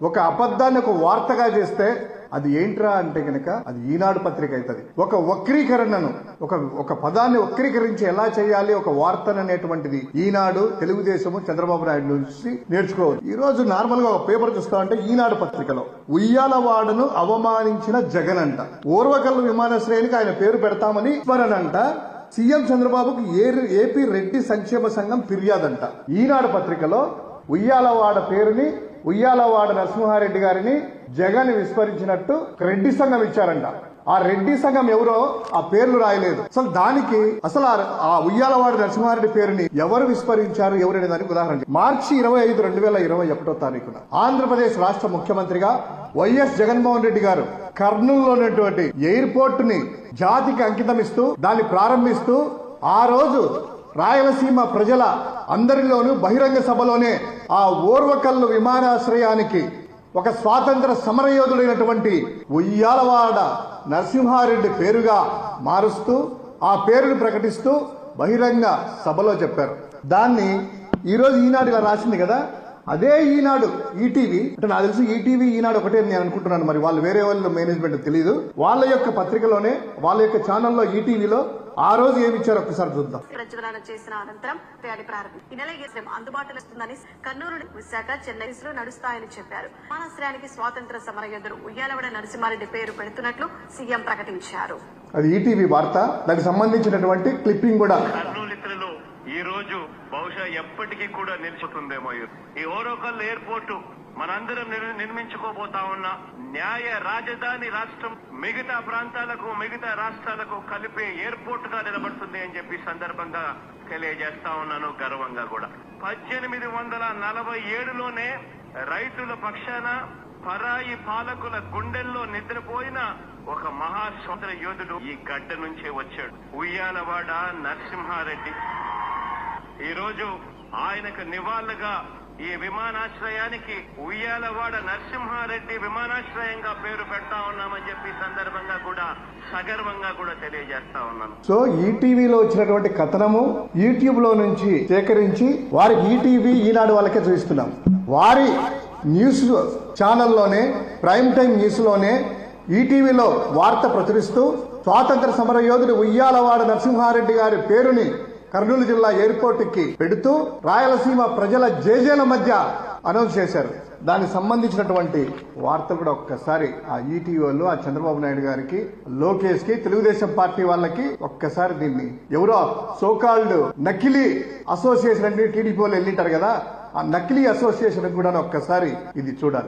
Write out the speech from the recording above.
ఒక అబద్ధాన్ని ఒక వార్తగా చేస్తే అది ఏంట్రా అంటే కనుక అది ఈనాడు పత్రిక అవుతుంది. ఒక వక్రీకరణను ఒక ఒక పదాన్ని వక్రీకరించి ఎలా చేయాలి ఒక వార్తను అనేటువంటిది ఈనాడు తెలుగుదేశము చంద్రబాబు నాయుడు నుంచి నేర్చుకోవచ్చు ఈ రోజు నార్మల్గా ఒక పేపర్ చూస్తా అంటే ఈనాడు పత్రికలో ఉయ్యాలవాడను అవమానించిన జగన్ అంట ఓర్వకల్లు విమానాశ్రయానికి ఆయన పేరు పెడతామని స్మరణంట సీఎం చంద్రబాబుకు ఏ- ఏపీ రెడ్డి సంక్షేమ సంఘం ఫిర్యాదంట. ఈనాడు పత్రికలో ఉయ్యాలవాడ పేరుని ఉయ్యాలవాడ నరసింహారెడ్డి గారిని జగన్ విస్మరించినట్టు రెడ్డి సంఘం ఇచ్చారంట. ఆ రెడ్డి సంఘం ఎవరో ఆ పేర్లు రాయలేదు. అసలు దానికి అసలు ఆ- ఉయ్యాలవాడి ఉయ్యాలవాడ నరసింహారెడ్డి పేరుని ఎవరు విస్మరించారు? ఎవరనే దానికి ఉదాహరణ. మార్చి ఇరవై ఐదు రెండు వేల ఇరవై ఒకటో తారీఖున ఆంధ్రప్రదేశ్ రాష్ట్ర ముఖ్యమంత్రిగా వైఎస్ జగన్మోహన్ రెడ్డి గారు కర్నూలులో ఉన్నటువంటి ఎయిర్పోర్ట్ని జాతికి అంకితం ఇస్తూ దాన్ని ప్రారంభిస్తూ ఆ రోజు రాయలసీమ ప్రజల అందరిలోనూ బహిరంగ సభలోనే ఆ ఓర్వకల్లు విమానాశ్రయానికి ఒక స్వాతంత్ర సమరయోధుడైనటువంటి ఉయ్యాలవాడ నరసింహారెడ్డి పేరుగా మారుస్తూ ఆ పేరును ప్రకటిస్తూ బహిరంగ సభలో చెప్పారు. దాన్ని ఈరోజు ఈనాడు ఇలా రాసింది కదా అదే ఈనాడు ఈటీవీ అంటే నాకు తెలిసి ఈటీవీ ఈనాడు ఒకటే నేను అనుకుంటున్నాను మరి వాళ్ళు వేరే వాళ్ళు మేనేజ్మెంట్ తెలియదు వాళ్ళ యొక్క పత్రికలోనే వాళ్ళ యొక్క ఛానల్లో ఈటీవీలో ఆ రోజు ఏమి ఇచ్చారో ఒక్కసారి చూద్దాం. ప్రజ్వలన చేసిన అనంతరం తయారీ ప్రారంభం. ఈ నెల ఈ అందుబాటులో వస్తుందని కర్నూలు విశాఖ చెన్నై లో నడుస్తాయని చెప్పారు. విమానాశ్రయానికి స్వాతంత్ర సమరయోధుడు ఉయ్యాలవడ నరసింహారెడ్డి పేరు పెడుతున్నట్లు సీఎం ప్రకటించారు. అది ఈటీవీ వార్త. దానికి సంబంధించినటువంటి క్లిప్పింగ్ కూడా. రోజు బహుశా ఎప్పటికీ కూడా నిలిచిపోతుందేమో ఈ ఓరోకల్ ఎయిర్పోర్టు మనందరం నిర్మించుకోబోతా ఉన్న న్యాయ రాజధాని రాష్ట్రం మిగతా ప్రాంతాలకు మిగతా రాష్ట్రాలకు కలిపే ఎయిర్పోర్ట్గా నిలబడుతుంది అని చెప్పి సందర్భంగా తెలియజేస్తా ఉన్నాను గర్వంగా కూడా. పద్దెనిమిది వందల నలభై ఏడులోనే రైతుల పక్షాన పరాయి పాలకుల గుండెల్లో నిద్రపోయిన ఒక మహా యోధుడు ఈ గడ్డ నుంచే వచ్చాడు. ఉయ్యాలవాడ నరసింహారెడ్డి. ఈరోజు ఆయనకు నివాళులుగా ఈ విమానాశ్రయానికి ఉయ్యాలవాడ నరసింహారెడ్డి విమానాశ్రయంగా పేరు పెడతా ఉన్నామని చెప్పి సందర్భంగా కూడా సగర్వంగా కూడా తెలియజేస్తా ఉన్నాను. సో ఈటీవీలో వచ్చినటువంటి కథనము యూట్యూబ్లో నుంచి సేకరించి వారికి ఈటీవీ ఈనాడు వాళ్ళకే చూపిస్తున్నాం. వారి న్యూస్ ఛానల్లోనే ప్రైమ్ టైం న్యూస్లోనే ఈటీవీలో వార్త ప్రచురిస్తూ స్వాతంత్ర సమర యోధుడు ఉయ్యాలవాడ నరసింహారెడ్డి గారి పేరుని కర్నూలు జిల్లా ఎయిర్పోర్ట్కి పెడుతూ రాయలసీమ ప్రజల జేజేల మధ్య అనౌన్స్ చేశారు. దానికి సంబంధించినటువంటి వార్త కూడా ఒక్కసారి ఆ ఈటీఓలు ఆ చంద్రబాబు నాయుడు గారికి లోకేష్కి తెలుగుదేశం పార్టీ వాళ్ళకి ఒక్కసారి దీన్ని ఎవరో సోకాల్డ్ నకిలీ అసోసియేషన్ అంటే టీడీపీ వాళ్ళు వెళ్ళింటారు కదా ఆ నకిలీ అసోసియేషన్ కూడా ఒక్కసారి ఇది చూడాలి.